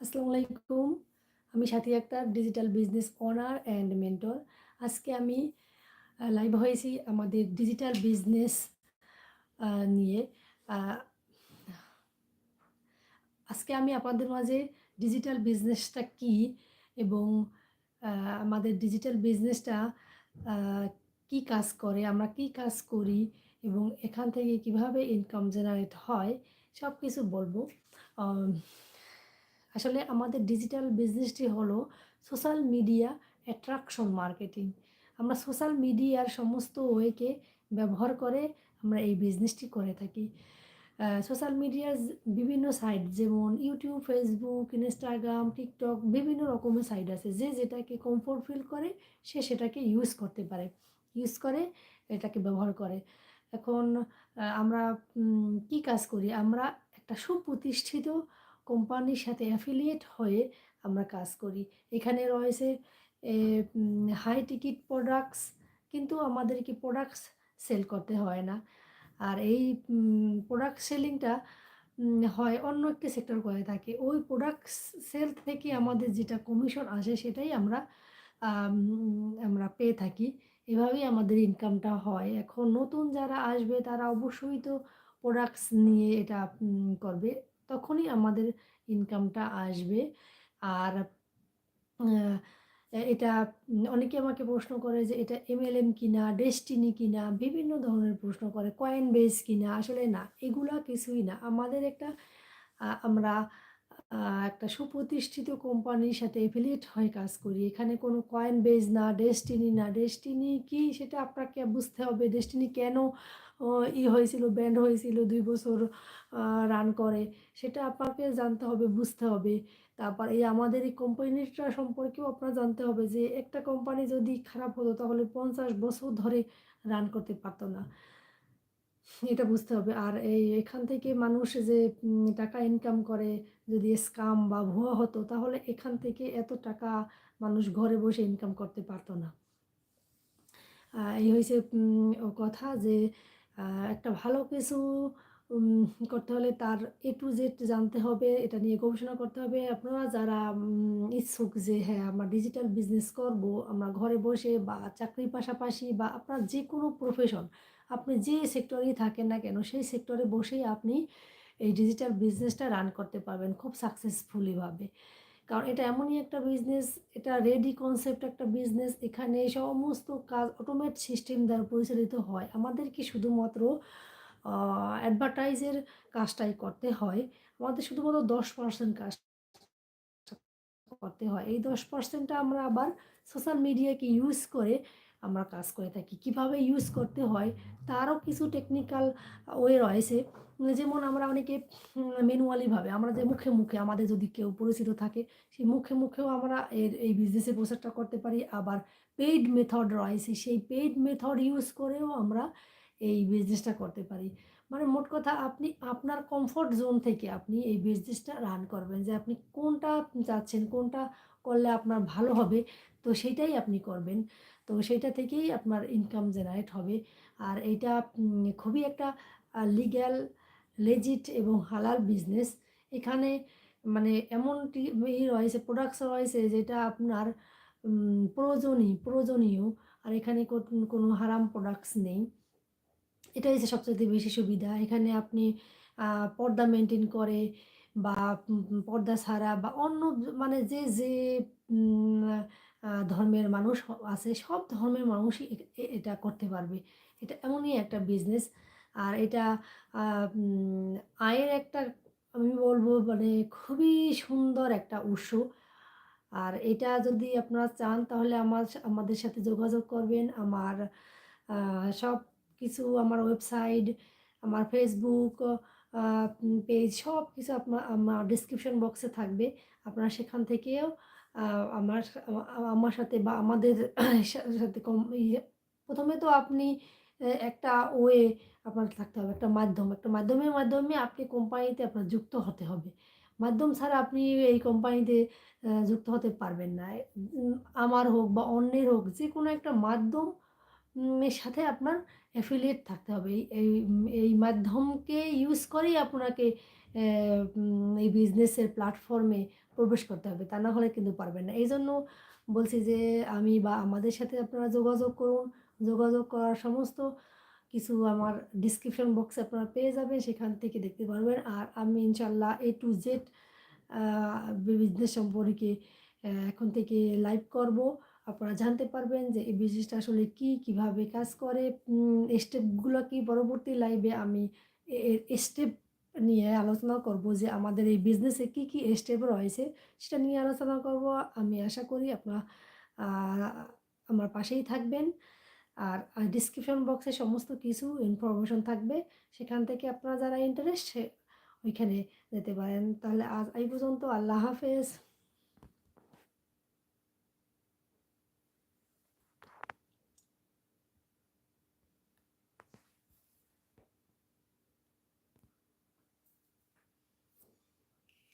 আসসালামু আলাইকুম। আমি Sathi Akter digital business owner and mentor. আজকে আমি লাইভ হয়েছি আমাদের ডিজিটাল বিজনেস নিয়ে। আজকে আমি আপনাদের মাঝে ডিজিটাল বিজনেসটা কী এবং আমাদের ডিজিটাল বিজনেসটা কী কাজ করে, আমরা কী কাজ করি এবং এখান থেকে কীভাবে ইনকাম জেনারেট হয় সব কিছু বলব। আসলে আমাদের ডিজিটাল বিজনেসটি হলো সোশ্যাল মিডিয়া অ্যাট্রাকশন মার্কেটিং। আমরা সোশ্যাল মিডিয়ার সমস্ত ওয়েকে ব্যবহার করে আমরা এই বিজনেসটি করে থাকি। সোশ্যাল মিডিয়ার বিভিন্ন সাইট যেমন ইউটিউব ফেসবুক ইনস্টাগ্রাম টিকটক বিভিন্ন রকমের সাইট আছে। যে যেটাকে কমফোর্ট ফিল করে, সে সেটাকে ইউজ করতে পারে। ইউজ করে, এটাকে ব্যবহার করে। এখন আমরা কী কাজ করি? আমরা একটা সুপ্রতিষ্ঠিত কোম্পানির সাথে অ্যাফিলিয়েট হয়ে আমরা কাজ করি। এখানে রয়েছে হাই টিকিট প্রোডাক্টস কিন্তু আমাদেরকে প্রোডাক্টস সেল করতে হয় না। আর এই প্রোডাক্ট সেলিংটা হয় অন্য একটি সেক্টর করে থাকে। ওই প্রোডাক্টস সেল থেকে আমাদের যেটা কমিশন আসে সেটাই আমরা আমরা পেয়ে থাকি। এভাবেই আমাদের ইনকামটা হয়। এখন নতুন যারা আসবে তারা অবশ্যই তো প্রোডাক্টস নিয়ে এটা করবে। তখনই আমাদের ইনকামটা আসবে। আর এটা অনেকে আমাকে প্রশ্ন করে যে এটা এমএলএম কিনা, ডেস্টিনি কিনা বিভিন্ন ধরনের প্রশ্ন করে। কয়েন বেস কিনা? আসলে না, এগুলা কিছুই না। আমাদের একটা আমরা একটা সুপ্রতিষ্ঠিত কোম্পানির সাথে এফিলিয়েট হয়ে কাজ করি। এখানে কোনো কয়েন বেজ না, ডেস্টিনি না। ডেস্টিনি কি সেটা আপনাকে বুঝতে হবে। ডেস্টিনি কেন ই হয়েছিল, ব্যান্ড হয়েছিল দুই বছর রান করে সেটা আপনাকে জানতে হবে, বুঝতে হবে। তারপর এই আমাদের এই কোম্পানিটা সম্পর্কেও আপনার জানতে হবে যে একটা কোম্পানি যদি খারাপ হতো তাহলে ৫০ বছর ধরে রান করতে পারতো না। এটা বুঝতে হবে। আর এই এখান থেকে মানুষ যে টাকা ইনকাম করে যদি স্কাম বা ভুয়া হতো তাহলে এখান থেকে এত টাকা মানুষ ঘরে বসে ইনকাম করতে পারতো না। এই হয়েছে কথা যে একটা ভালো কিছু করতে হলে তার এ টু জেড জানতে হবে। এটা নিয়ে গবেষণা করতে হবে। আপনারা যারা ইচ্ছুক যে হ্যাঁ, আমরা ডিজিটাল বিজনেস করব, আমরা ঘরে বসে বা চাকরির পাশাপাশি বা আপনার যে কোনো প্রফেশন, আপনি যে সেক্টরেই থাকেন না কেন সেই সেক্টরে বসেই আপনি এই ডিজিটাল বিজনেসটা রান করতে পারবেন খুব সাকসেসফুলিভাবে কারণ এটা এমনই একটা বিজনেস, এটা রেডি কনসেপ্ট একটা বিজনেস। এখানে সমস্ত কাজ অটোমেট সিস্টেম দ্বারা পরিচালিত হয়। আমাদেরকে শুধুমাত্র অ্যাডভার্টাইজের কাজটাই করতে হয়। আমাদের শুধুমাত্র ১০% কাজ করতে হয়। এই দশ পার্সেন্টটা আমরা আবার সোশ্যাল মিডিয়াকে ইউজ করে আমরা কাজ করে থাকি। কীভাবে ইউজ করতে হয় তারও কিছু টেকনিক্যাল ওয়ে রয়েছে। যেমন আমরা অনেকে উম ম্যানুয়ালি ভাবে আমরা যে মুখে, মুখে আমাদের যদি কেউ পরিচিত থাকে সেই মুখে, মুখেও আমরা এর এই বিজনেসের প্রচারটা করতে পারি। আবার পেইড মেথড রয়েছে। সেই পেইড মেথড ইউজ করেও আমরা এই বিজনেসটা করতে পারি। মানে মোট কথা আপনি আপনার কমফোর্ট জোন থেকে আপনি এই বিজনেসটা রান করবেন। যে আপনি কোনটা চাচ্ছেন, কোনটা করলে আপনার ভালো হবে তো সেইটাই আপনি করবেন। তো সেইটা থেকেই আপনার ইনকাম জেনারেট হবে। আর উম খুবই একটা লিগ্যাল, লেজিট এবং হালাল বিজনেস। এখানে মানে এমনটি ই রয়েছে, প্রোডাক্টস রয়েছে যেটা আপনার প্রয়োজনীয় প্রয়োজনীয়। আর এখানে কোনো হারাম প্রোডাক্টস নেই। এটাই হচ্ছে সবচাইতে বেশি সুবিধা। এখানে আপনি পর্দা মেইনটেইন করে বা পর্দা ছাড়া বা অন্য মানে যে, যে ধর্মের মানুষ আছে সব ধর্মের মানুষই এটা করতে পারবে। এটা এমনই একটা বিজনেস। আর এটা আয়ের একটা আমি বলব মানে খুবই সুন্দর একটা উৎস। আর এটা যদি আপনারা চান তাহলে আমার আমাদের সাথে যোগাযোগ করবেন। আমার সব কিছু আমার ওয়েবসাইট, আমার Facebook পেজ সবকিছু আপনা আমার ডেসক্রিপশন বক্সে থাকবে। আপনারা সেখান থেকেও আমার আমার সাথে বা আমাদের সাথে কম ইয়ে ১ম এ তো আপনি একটা ওয়ে আপনার থাকতে হবে। একটা মাধ্যম। একটা মাধ্যমের মাধ্যমে আপনি কোম্পানিতে আপনার যুক্ত হতে হবে। মাধ্যম ছাড়া আপনি এই কোম্পানিতে যুক্ত হতে পারবেন না। আমার হোক বা অন্যের হোক যে কোনো একটা মাধ্যম এর সাথে আপনার অ্যাফিলিয়েট থাকতে হবে। এই এই মাধ্যমকে ইউজ করেই আপনাকে এই বিজনেসের প্ল্যাটফর্মে প্রবেশ করতে হবে। তা না হলে কিন্তু পারবেন না। এই জন্য বলছি যে, আমি বা আমাদের সাথে আপনারা যোগাযোগ করুন। যোগাযোগ করার সমস্ত কিছু আমার ডেসক্রিপশন বক্সে আপনারা পেয়ে যাবেন। সেখান থেকে দেখতে পারবেন। আর আমি ইনশাল্লাহ এ টু জেড বিজনেস সম্পর্কে এখন থেকে লাইভ করব। আপনারা জানতে পারবেন যে এই বিজনেসটা আসলে কি, কীভাবে কাজ করে, স্টেপগুলো কি পরবর্তী লাইভে আমি স্টেপ নিয়ে আলোচনা করব যে আমাদের এই বিজনেসে কি, কি স্টেপ রয়েছে সেটা নিয়ে আলোচনা করব। আমি আশা করি আপনারা আমার পাশেই থাকবেন। আর ডেসক্রিপশন বক্সে সমস্ত কিছু ইনফরমেশন থাকবে। সেখান থেকে আপনারা যারা ইন্টারেস্ট ওইখানে যেতে পারেন। তাহলে আজ এই পর্যন্ত আল্লাহ হাফেজ।